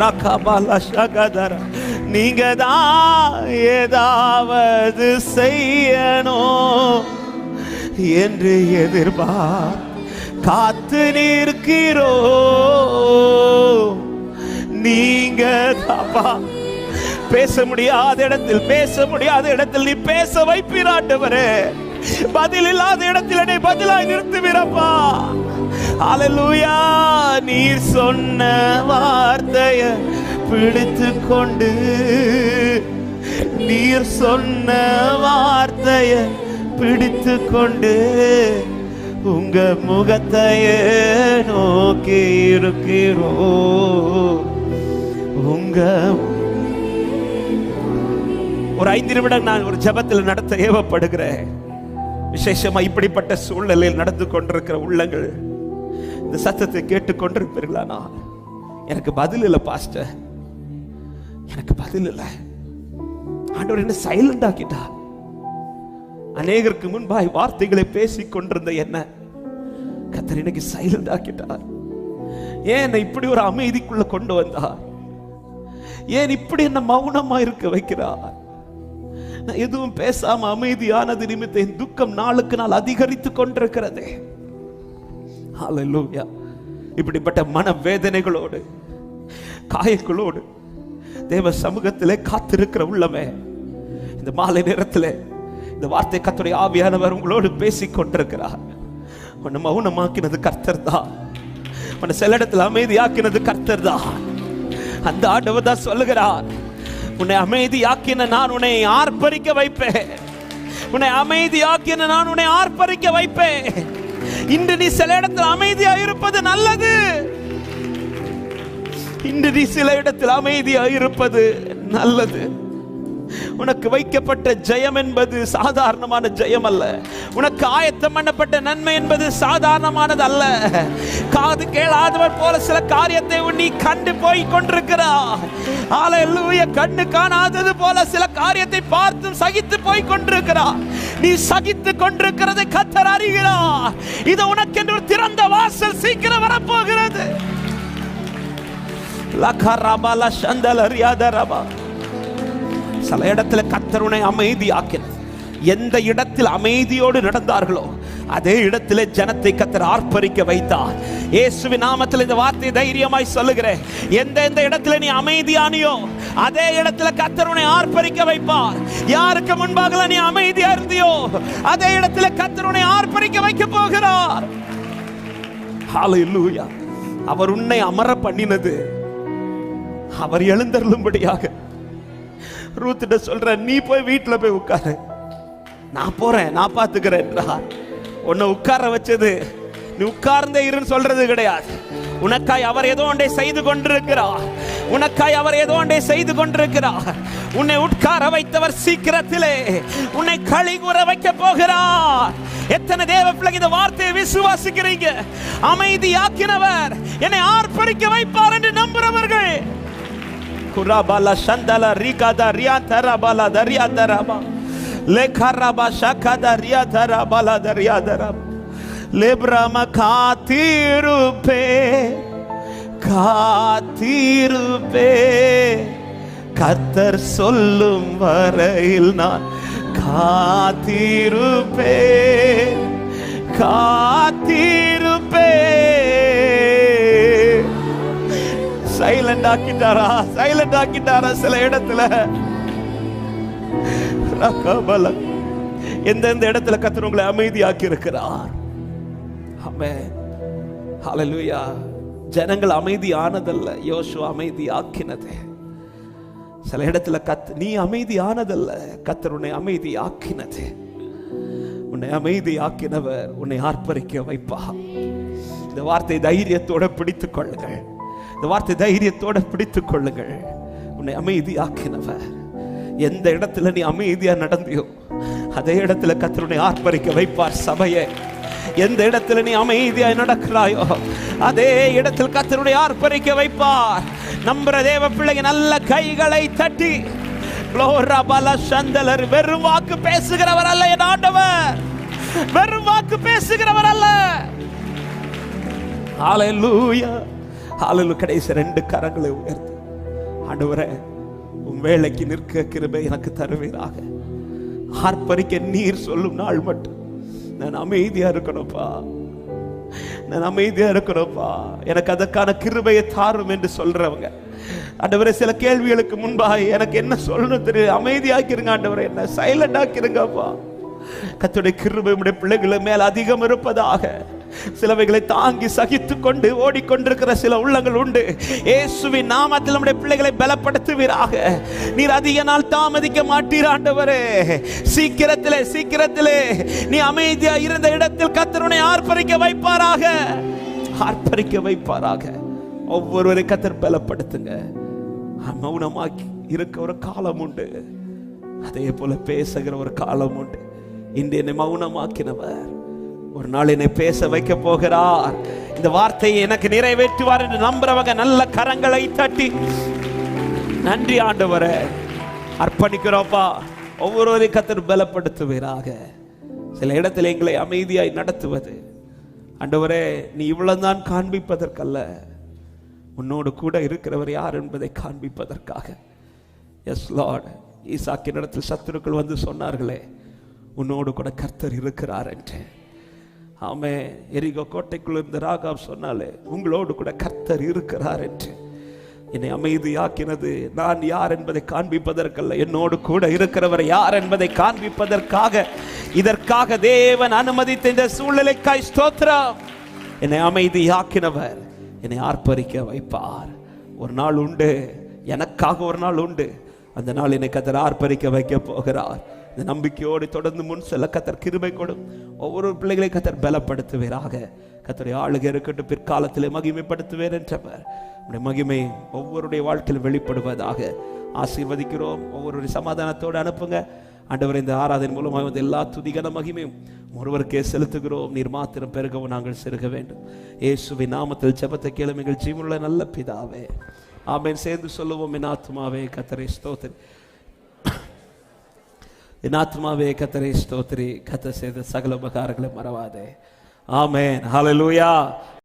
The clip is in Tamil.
ரகபல சகதர நீங்க தான் ஏதாவது செய்யணும் என்று எதிர்பார். காத்து நிற்கிறோ. நீங்க தாப்பா பேச முடியாத இடத்தில் பேச முடியாத இடத்தில் நீ பேச வைப்பீராண்டவரே பதில் இல்லாத இடத்தில் என்னை பதிலாய் நிறுத்துவீரப்பா. அலலுயா நீர் சொன்ன வார்த்தைய பிடித்து கொண்டு நீர் சொன்ன வார்த்தைய பிடித்து கொண்டு உங்க முகத்தையே நோக்கி இருக்கிறோ உங்க ஒரு ஐந்து நிமிடம் நான் ஒரு ஜெபத்தில் நடத்த ஏவப்படுகிறேன். விசேஷமா இப்படிப்பட்ட சூழ்நிலையில் நடந்து கொண்டிருக்கிற உள்ளங்கள். இந்த சத்தத்தை கேட்டு கொண்டிருப்பீர்களானா எனக்கு பதில் இல்லை பாஸ்டர். எனக்கு பதில் இல்லை. ஆண்டவர் என்ன சைலண்ட் ஆக்கிட்டா? அநேகருக்கு முன்பாய் வார்த்தைகளை பேசிக் கொண்டிருந்த என்ன கத்தர் இன்னைக்கு சைலண்ட் ஆக்கிட்டார்? ஏன் என்னை இப்படி ஒரு அமைதிக்குள்ள கொண்டு வந்தார்? ஏன் இப்படி என்ன மௌனமா இருக்க வைக்கிறார்? நான் எதுவும் பேசாம அமைதியானது நிமித்த என் துக்கம் நாளுக்கு நாள் அதிகரித்து கொண்டிருக்கிறது. ஹalleluya இப்படிப்பட்ட மன வேதனைகளோடு காயங்களோடு தேவ சமூகத்திலே காத்திருக்கிற உள்ளமே. இந்த மாலை நேரத்தில் இந்த வார்த்தை கத்துடைய ஆவியானவர் உங்களோடு பேசி கொண்டிருக்கிறார். உன்னை மௌனமாக்கினது கர்த்தர் தான் உன்னை சில இடத்துல அமைதியாக்கினது கர்த்தர் தான் அந்த ஆண்டவர் தான் சொல்லுகிறார் உன்னை அமைதியாக்கின நான் உன்னை ஆர்ப்பரிக்க வைப்பேன். உன்னை அமைதியாக்கின நான் உன்னை ஆர்ப்பரிக்க வைப்பேன். இன்று நீ சில இடத்தில் அமைதியா இருப்பது நல்லது. இன்று நீ சில இடத்தில் அமைதியா இருப்பது நல்லது. உனக்கு வைக்கப்பட்ட ஜெயம் என்பது சாதாரணமான ஜெயம் அல்ல. உனக்கு ஆயத்தம் பண்ணப்பட்ட நன்மை என்பது சாதாரணமானது அல்ல. காது கேளாதவர் போல சில காரியத்தை நீ கண்டு போய் கொண்டிருக்கிறாய் ஹalleluya கண்ணு காணாதது போல சில காரியத்தை பார்த்தும் சகித்து போய் கொண்டிருக்கிறார். நீ சகித்து கொண்டிருக்கிறதை கத்தர் அறிகிறார். இது உனக்கென்று ஒரு திறந்த வாசல் சீக்கிரம் வரப்போகிறது. லகரபல சந்தல ரியாதரபா சில இடத்துல கத்தருனை அமைதியாக்கின. எந்த இடத்தில் அமைதியோடு நடந்தார்களோ அதே இடத்திலே ஜனத்தை கத்தர் ஆர்ப்பரிக்க வைத்தார். இயேசுவின் நாமத்தில் இந்த வார்த்தை தைரியமாய் சொல்லுகிறேன். எந்த எந்த இடத்துல நீ அமைதியானியோ அதே இடத்துல கத்தர் உன்னை ஆர்ப்பரிக்க வைப்பார். யாருக்கு முன்பாக நீ அமைதியா இருந்தியோ அதே இடத்துல கத்தர் உன்னை ஆர்ப்பரிக்க வைக்க போகிறார். அவர் உன்னை அமர பண்ணினது. அவர் எழுந்தருளும்படியாக. ரூத்திட்ட சொல்ற நீ போய் வீட்டுல போய் உட்காரு. நான் போறேன் நான் பார்த்துக்கிறேன். உன்னை உட்கார வச்சது நீ உட்கார்ந்தே இருன்னு சொல்றது கிடையாது. உனக்காய் அவர் ஏதோ ஒன்றை செய்து கொண்டிருக்கிறார். உனக்காய் அவர் ஏதோ ஒன்றை செய்து கொண்டிருக்கிறார். உன்னை உட்கார வைத்தவர் சீக்கிரத்திலே உன்னை களி கூற வைக்க போகிறார். எத்தனை தேவ பிள்ளைங்க இந்த வார்த்தையை விசுவாசிக்கிறீங்க? அமைதியாக்கினவர் என்னை ஆர்ப்பரிக்க வைப்பார் என்று நம்புறவர்கள் Kurabala Shandala Rikada Riantara Bala Dariadaraba Lekaraba Shakada Riatara Bala Dariadaraba Lebrama Katirupe காத்திருப்பே கத்தர் சொல்லும் வரையில் நான் காத்திருப்பே காத்திருப்பே சைலண்ட் ஆக்கிட்டாரா? சைலண்ட் ஆக்கிட்டாரா சில இடத்துல? ரகபல. எந்தெந்த இடத்துல கத்தர் உங்களை அமைதியாக்கி இருக்கிறார் ஆமென். ஹalleluya ஜனங்கள் அமைதியானதல்ல. யோசு அமைதியாக்கினது. சில இடத்துல கத் நீ அமைதியானதல்ல. கத்தர் உன்னை அமைதியாக்கினது. உன்னை அமைதியாக்கினவர் உன்னை ஆர்ப்பரிக்க வைப்பா இந்த வார்த்தை தைரியத்தோட பிடித்துக் கொள்ளுங்கள். இந்த வார்த்தை தைரியத்தோட பிடித்துக் கொள்ளுங்கள். உன்னை அமைதியாக்கினவர். எந்த இடத்துல நீ அமைதியா நடந்தியோ அதே இடத்துல கத்தருனை ஆர்ப்பரிக்க வைப்பார் சபையை. எந்த இடத்துல நீ அமைதியாய் நடக்கிறாயோ அதே இடத்தில் கத்தருடைய ஆர்ப்பரிக்க வைப்பார். நம்புற தேவ பிள்ளைங்க நல்ல கைகளை தட்டி சந்தலர் வெறும் வாக்கு பேசுகிறவர் அல்ல என் ஆண்டவர். வெறும் வாக்கு பேசுகிறவர் அல்ல. ஹalleluya. ஹalleluya கடைசி ரெண்டு கரங்களை உயர்த்து. ஆண்டவரே உன் வேலைக்கு நிற்க கிருபை எனக்கு தருவீராக. ஆர்ப்பரிக்க நீர் சொல்லும் நாள் மட்டும். நான் அமைதியா இருக்கணும்ப்பா. நான் அமைதியா இருக்கணும்ப்பா. எனக்கு அதற்கான கிருபையை தாரும் என்று சொல்றவங்க. ஆண்டவரே சில கேள்விகளுக்கு முன்பாக எனக்கு என்ன சொல்லணும் தெரியும் அமைதியாக்கிருங்க ஆண்டவரே என்ன சைலண்ட் ஆக்கிருங்கப்பா. கத்துடைய கிருபை பிள்ளைகளை மேல் அதிகம் இருப்பதாக சிலவைகளை தாங்கி சகித்து கொண்டு ஓடிக்கொண்டிருக்கிற சில உள்ளங்கள் உண்டு. இயேசுவின் நாமத்தில் நம்முடைய பிள்ளைகளை பலப்படுத்துவீராக. நீர் அதிக நாள் தாமதிக்க மாட்டீர் ஆண்டவரே. சீக்கிரத்திலே சீக்கிரத்திலே நீ அமைதியா இருந்த இடத்தில் கத்தருனை ஆர்ப்பரிக்க வைப்பாராக. ஆர்ப்பரிக்க வைப்பாராக. ஒவ்வொருவரை கத்தர் பலப்படுத்துங்க. மௌனமாக்கி இருக்க ஒரு காலம் உண்டு. அதே போல பேசுகிற ஒரு காலம் உண்டு. இன்று என்னை மௌனமாக்கினவர். ஒரு நாள் என்னை பேச வைக்க போகிறார். இந்த வார்த்தையை எனக்கு நிறைவேற்றுவார் என்று நம்புறவங்க நல்ல கரங்களை தட்டி நன்றி ஆண்டவரே அர்ப்பணிக்கிறோப்பா. ஒவ்வொரு கத்தர் பலப்படுத்துவீராக. சில இடத்துல எங்களை அமைதியாய் நடத்துவது. ஆண்டவரே நீ இவ்வளவுதான் காண்பிப்பதற்கல்ல. உன்னோடு கூட இருக்கிறவர் யார் என்பதை காண்பிப்பதற்காக. எஸ் லார்ட் ஈசாக்கின் இடத்தில் சத்துருக்கள் வந்து சொன்னார்களே உன்னோடு கூட கர்த்தர் இருக்கிறார் என்று ஆமே எரிகோ கோட்டைக்குள்ள இருந்த ராகாப் சொன்னாலே உங்களோடு கூட கர்த்தர் இருக்கிறார் என்று. என்னை அமைதியாக்கினது நான் யார் என்பதை காண்பிப்பதற்கல்ல என்னோடு கூட இருக்கிறவர் யார் என்பதை காண்பிப்பதற்காக. இதற்காக தேவன் அனுமதித்த இந்த சூழ்நிலைக்காய் ஸ்தோத்திரம். என்னை அமைதியாக்கினவர் என்னை ஆர்ப்பரிக்க வைப்பார். ஒரு நாள் உண்டு எனக்காக ஒரு நாள் உண்டு. அந்த நாள் என்னை கத்தர் ஆர்ப்பரிக்க வைக்க போகிறார். இந்த நம்பிக்கையோடு தொடர்ந்து முன் செல்ல கத்தர் கிருபை கொடும். ஒவ்வொரு பிள்ளைகளை கத்தர் பலப்படுத்துவீராக. கத்தரை ஆளுகை இருக்கட்டும் பிற்காலத்திலே மகிமைப்படுத்துவேன் என்றவர். நம்முடைய மகிமை ஒவ்வொருடைய வாழ்க்கையில் வெளிப்படுவதாக ஆசீர்வதிக்கிறோம். ஒவ்வொரு சமாதானத்தோடு அனுப்புங்க. ஆண்டவர் இந்த ஆராதனை மூலமாக வந்து எல்லா துதிகன மகிமையும் ஒருவருக்கே செலுத்துகிறோம். நீர் மாத்திரம் பெருகவும் நாங்கள் செருக வேண்டும். இயேசுவை நாமத்தில் ஜெபத்தை எங்கள் ஜீவனுள்ள நல்ல பிதாவே. ஆமேன். சேர்ந்து சொல்லுவோம். என் ஆத்மாவே கத்தரை ஸ்தோத்திரி என் ஆத்மாவே கத்தரை ஸ்தோத்திரி. கத்த செய்த சகல உபகாரங்களை மறவாதே. ஆமேன். ஹலலூயா